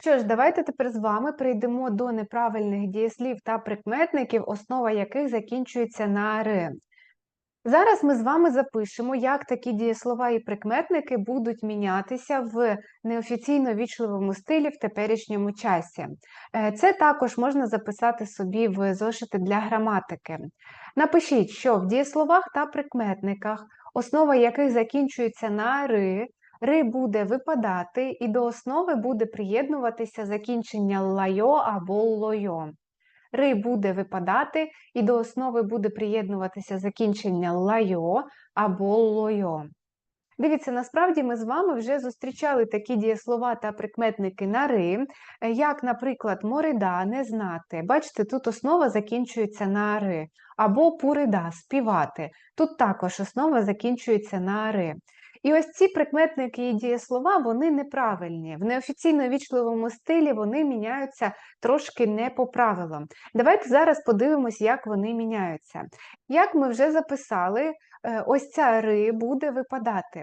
Що ж, давайте тепер з вами прийдемо до неправильних дієслів та прикметників, основа яких закінчується на «ри». Зараз ми з вами запишемо, як такі дієслова і прикметники будуть мінятися в неофіційно вічливому стилі в теперішньому часі. Е, Це також можна записати собі в зошити для граматики. Напишіть, що в дієсловах та прикметниках, основа яких закінчується на «ри», «ри» буде випадати, і до основи буде приєднуватися закінчення лайо або лойо. Ри буде випадати, і до основи буде приєднуватися закінчення лайо або лойо. Дивіться, насправді ми з вами вже зустрічали такі дієслова та прикметники на ри, як, наприклад, морида, не знати. Бачите, тут основа закінчується на ри, або пурида співати. Тут також основа закінчується на ри. І ось ці прикметники і дієслова вони неправильні. В неофіційно вічливому стилі вони міняються трошки не по правилам. Давайте зараз подивимось, як вони міняються. Як ми вже записали, е, ось ця ри буде випадати.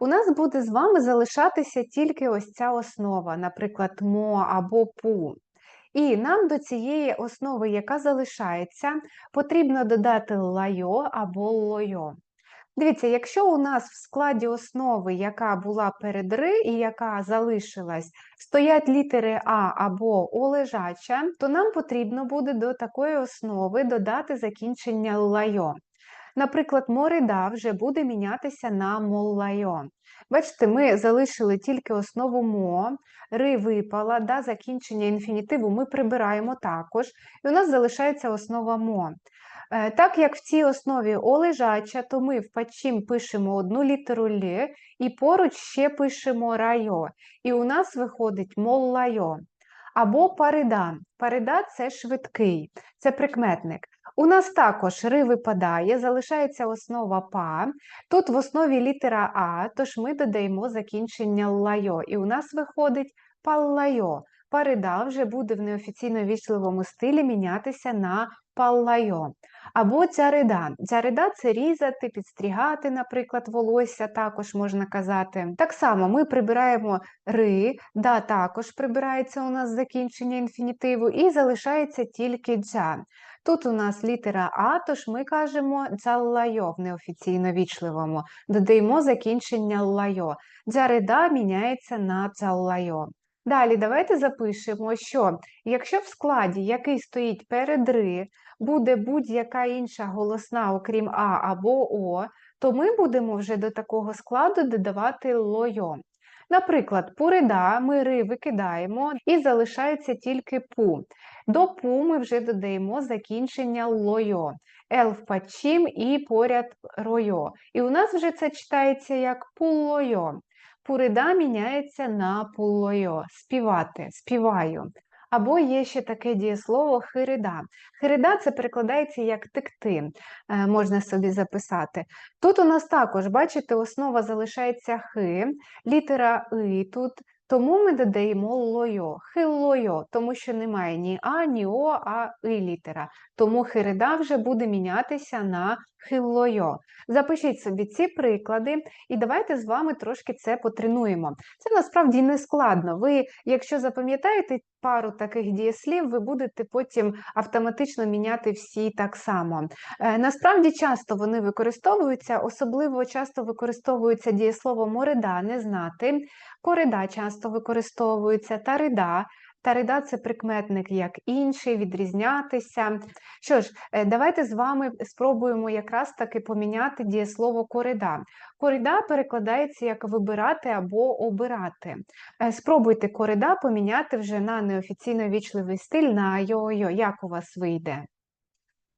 У нас буде з вами залишатися тільки ось ця основа, наприклад, мо або пу. І нам до цієї основи, яка залишається, потрібно додати лайо або лойо. Дивіться, якщо у нас в складі основи, яка була перед ри і яка залишилась, стоять літери А або О лежача, то нам потрібно буде до такої основи додати закінчення лайо. Наприклад, морида вже буде мінятися на моллайо. Бачите, ми залишили тільки основу мо, ри випала, да, закінчення інфінітиву ми прибираємо також, і у нас залишається основа мо. Е, Так як в цій основі о лежача, то ми в пачім пишемо одну літеру Л і поруч ще пишемо райо. І у нас виходить моллайо. Або парида. Парида це швидкий, це прикметник. У нас також ри випадає, залишається основа па. Тут в основі літера А, тож ми додаємо закінчення лайо. І у нас виходить паллайо. Парида вже буде в неофіційно вічливому стилі мінятися на паллайо. Або цярида. Цярида це різати, підстрігати, наприклад, волосся, також можна казати. Так само ми прибираємо ри, да, також прибирається у нас закінчення інфінітиву, і залишається тільки дзя. Тут у нас літера А, тож ми кажемо дзаллайо в неофіційно вічливому. Додаємо закінчення лайо. Дзярида міняється на дзаллайо. Далі давайте запишемо, що якщо в складі, який стоїть перед ри, буде будь-яка інша голосна, окрім А або О, то ми будемо вже до такого складу додавати лойо. Наприклад, пурида ми ри викидаємо і залишається тільки пу. До пу ми вже додаємо закінчення лойо. В і поряд ройо. І у нас вже це читається як пулойо. Пурида міняється на пулойо, співати, співаю. Або є ще таке дієслово хирида. Хирида це перекладається як текти, е, можна собі записати. Тут у нас також, бачите, основа залишається хи, літера и тут, тому ми додаємо лойо, хилойо, тому що немає ні А, ні О, а и літера. Тому хирида вже буде мінятися на хилойо. Запишіть собі ці приклади, і давайте з вами трошки це потренуємо. Це насправді не складно. Ви, якщо запам'ятаєте пару таких дієслів, ви будете потім автоматично міняти всі так само. Е, Насправді часто вони використовуються, особливо часто використовується дієслово морида, не знати, корида часто використовується, тарида. Тарида це прикметник як інший, відрізнятися. Що ж, е, давайте з вами спробуємо якраз таки поміняти дієслово корида. Корида перекладається як вибирати або обирати. Е, Спробуйте корида поміняти вже на неофіційно вічливий стиль на йо-йо. Як у вас вийде?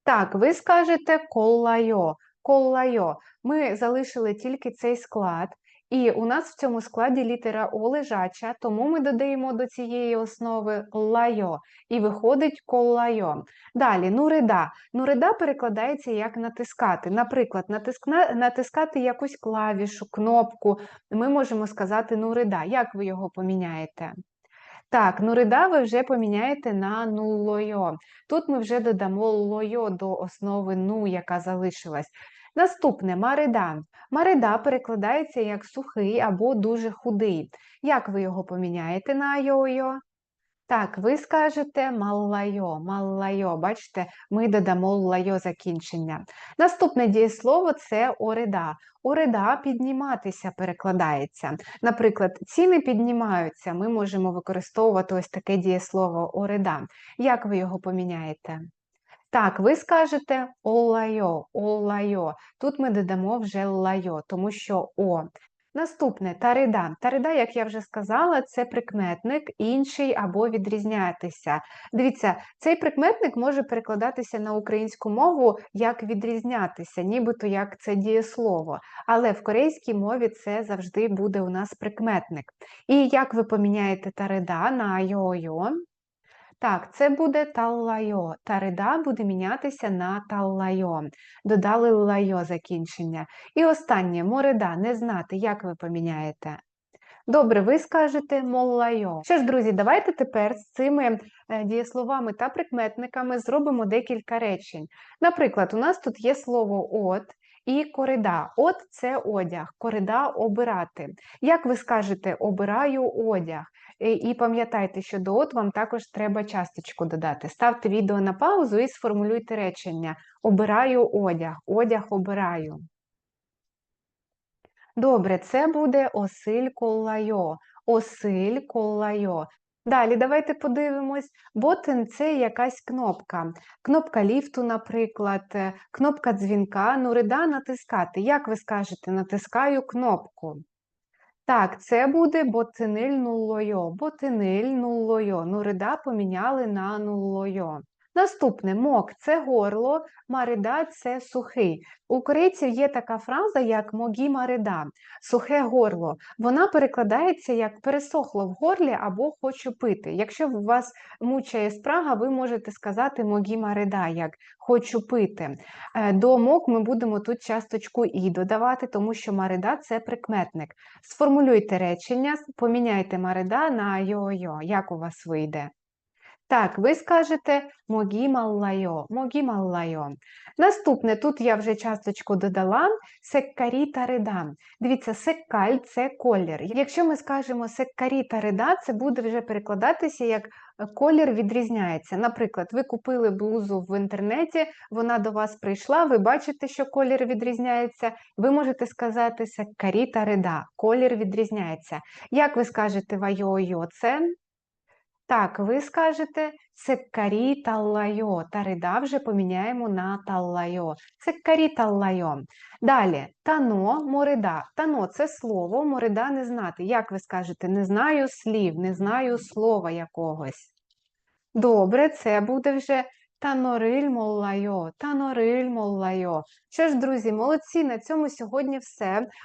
Так, ви скажете коллайо. Коллайо. Ми залишили тільки цей склад. І у нас в цьому складі літера О лежача, тому ми додаємо до цієї основи лайо, і виходить колайо. Далі нурида. Нурида перекладається як натискати. Наприклад, натискна, натискати якусь клавішу, кнопку. Ми можемо сказати нурида. Як ви його поміняєте? Так, нурида ви вже поміняєте на нулойо. Тут ми вже додамо лойо до основи ну, яка залишилась. Наступне марида. Марида перекладається як сухий або дуже худий. Як ви його поміняєте на йо-йо? Так, ви скажете маллайо, маллайо. Бачите, ми додамо лайо закінчення. Наступне дієслово це орида. Орида підніматися перекладається. Наприклад, ціни піднімаються. Ми можемо використовувати ось таке дієслово орида. Як ви його поміняєте? Так, ви скажете олайо, олайо. Тут ми додамо вже лайо, тому що о. Наступне тарида. Тарида, як я вже сказала, це прикметник інший або відрізнятися. Дивіться, цей прикметник може перекладатися на українську мову як відрізнятися, нібито як це дієслово. Але в корейській мові це завжди буде у нас прикметник. І як ви поміняєте тарида на айо-йо? Так, це буде таллайо. Тарида буде мінятися на таллайо. Додали лайо закінчення. І останнє морида, не знати, як ви поміняєте. Добре, ви скажете моллайо. Що ж, друзі, давайте тепер з цими е, дієсловами та прикметниками зробимо декілька речень. Наприклад, у нас тут є слово от і корида. От це одяг, корида обирати. Як ви скажете обираю одяг? Е, І пам'ятайте, що до от вам також треба часточку додати. Ставте відео на паузу і сформулюйте речення. Обираю одяг, одяг обираю. Добре, це буде осиль коллайо. Осиль коллайо. Далі давайте подивимось. Ботин це якась кнопка. Кнопка ліфту, наприклад, е, кнопка дзвінка. Нурида натискати. Як ви скажете, натискаю кнопку? Так, це буде ботиниль нуллойо. Ботиниль нуллойо. Нурида поміняли на нуллойо. Наступне мок це горло, марида це сухий. У корейців є така фраза, як могі марида, сухе горло. Вона перекладається як пересохло в горлі або хочу пити. Якщо вас мучає спрага, ви можете сказати могі марида, як хочу пити. Е, До мок ми будемо тут часточку і додавати, тому що марида це прикметник. Сформулюйте речення, поміняйте марида на йо-йо. Як у вас вийде? Так, ви скажете могі маллайо, могі. Наступне, тут я вже часточку додала, секкарі та рида. Дивіться, секкаль – це колір. Якщо ми скажемо секкарі та рида, це буде вже перекладатися як е, колір відрізняється. Наприклад, ви купили блузу в інтернеті, вона до вас прийшла, ви бачите, що колір відрізняється. Ви можете сказати секкарі та рида, колір відрізняється. Як ви скажете вайо-йо, це? Так, ви скажете секкарі таллайо. Тарида вже поміняємо на таллайо. Секкарі таллайо. Далі, тано, морида. Тано це слово, морида не знати. Як ви скажете, не знаю слів, не знаю слова якогось. Добре, це буде вже танориль моллайо, танориль моллайо. Що ж, друзі, молодці, на цьому сьогодні все.